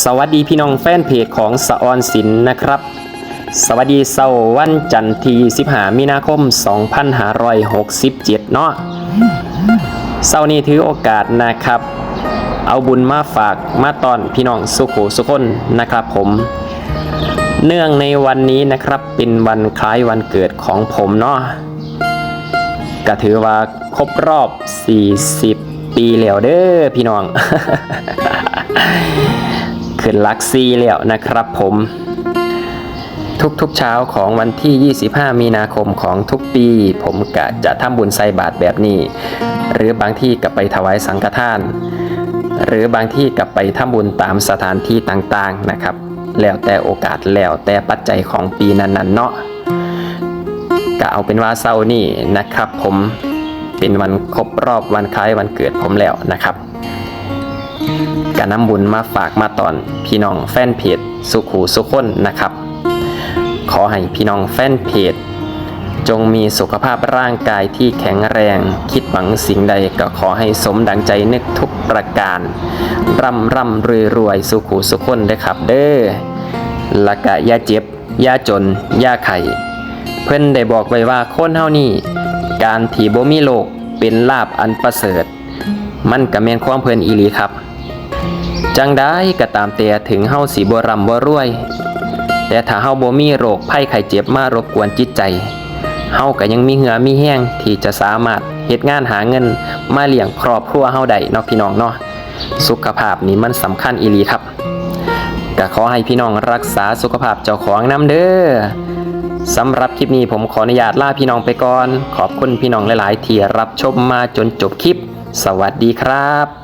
สวัสดีพี่น้องแฟนเพจของสะออนสิลนนะครับ สวัสดีเสาร์วันจันทร์ที่15มีนาคม 2567 เนาะเสาร์นี้ถือโอกาสนะครับ เอาบุญมาฝากมาตอนพี่น้องสุขุสุคนนะครับผม เนื่องในวันนี้นะครับเป็นวันคล้ายวันเกิดของผมเนาะก็ถือว่าครบรอบ 40 ปีแล้วเด้อพี่น้อง ขึ้นลักซีแล้วนะครับผมทุกๆเช้าของวันที่ 25 มีนาคมของทุกปี ผมก็จะทำบุญใส่บาตรแบบนี้ หรือบางที่ก็ไปถวายสังฆทาน หรือบางที่ก็ไปทำบุญตามสถานที่ต่างๆนะครับ แล้วแต่โอกาสแล้วแต่ปัจจัยของปีนั้นๆเนาะก็เอาเป็นว่าเศร้านี่นะครับ ผมเป็นวันครบรอบวันคล้ายวันเกิดผมแล้วนะครับ การนำบุญมาฝากมาตอนพี่น้องแฟนเพจสุขูสุขคนนะครับ ขอให้พี่น้องแฟนเพจ จงมีสุขภาพร่างกายที่แข็งแรง คิดหวังสิ่งใดก็ขอให้สมดังใจนึกทุกประการ ร่ำร่ำรวยรวยสุขูสุขคนเด้อครับ เด้อละกะยาเจ็บยาจนยาไข่เพิ่อนได้บอกไว้ว่าคนเฮานี่การที่บ่มีโลกเป็นลาบอันประเสริฐ มันก็แมนความเพลินอีหลีครับ จังได้ก็ตามแต่ถึงเฮาสิบ่ร่ำบ่รวย แต่ถ้าเฮาบ่มีโรคภัยไข้เจ็บมารบกวนจิตใจเฮาก็ยังมีเหือมีแห้งที่จะสามารถเฮ็ดงานหาเงินมาเลี้ยงครอบครัวเฮาได้เนาะพี่น้องเนาะสุขภาพนี่มันสำคัญอีหลีครับก็ขอให้พี่น้องรักษาสุขภาพเจ้าของนำเด้อสำหรับคลิปนี้ผมขออนุญาตลาพี่น้องไปก่อน ขอบคุณพี่น้องหลาย ๆ ที่รับชมมาจนจบคลิป สวัสดีครับ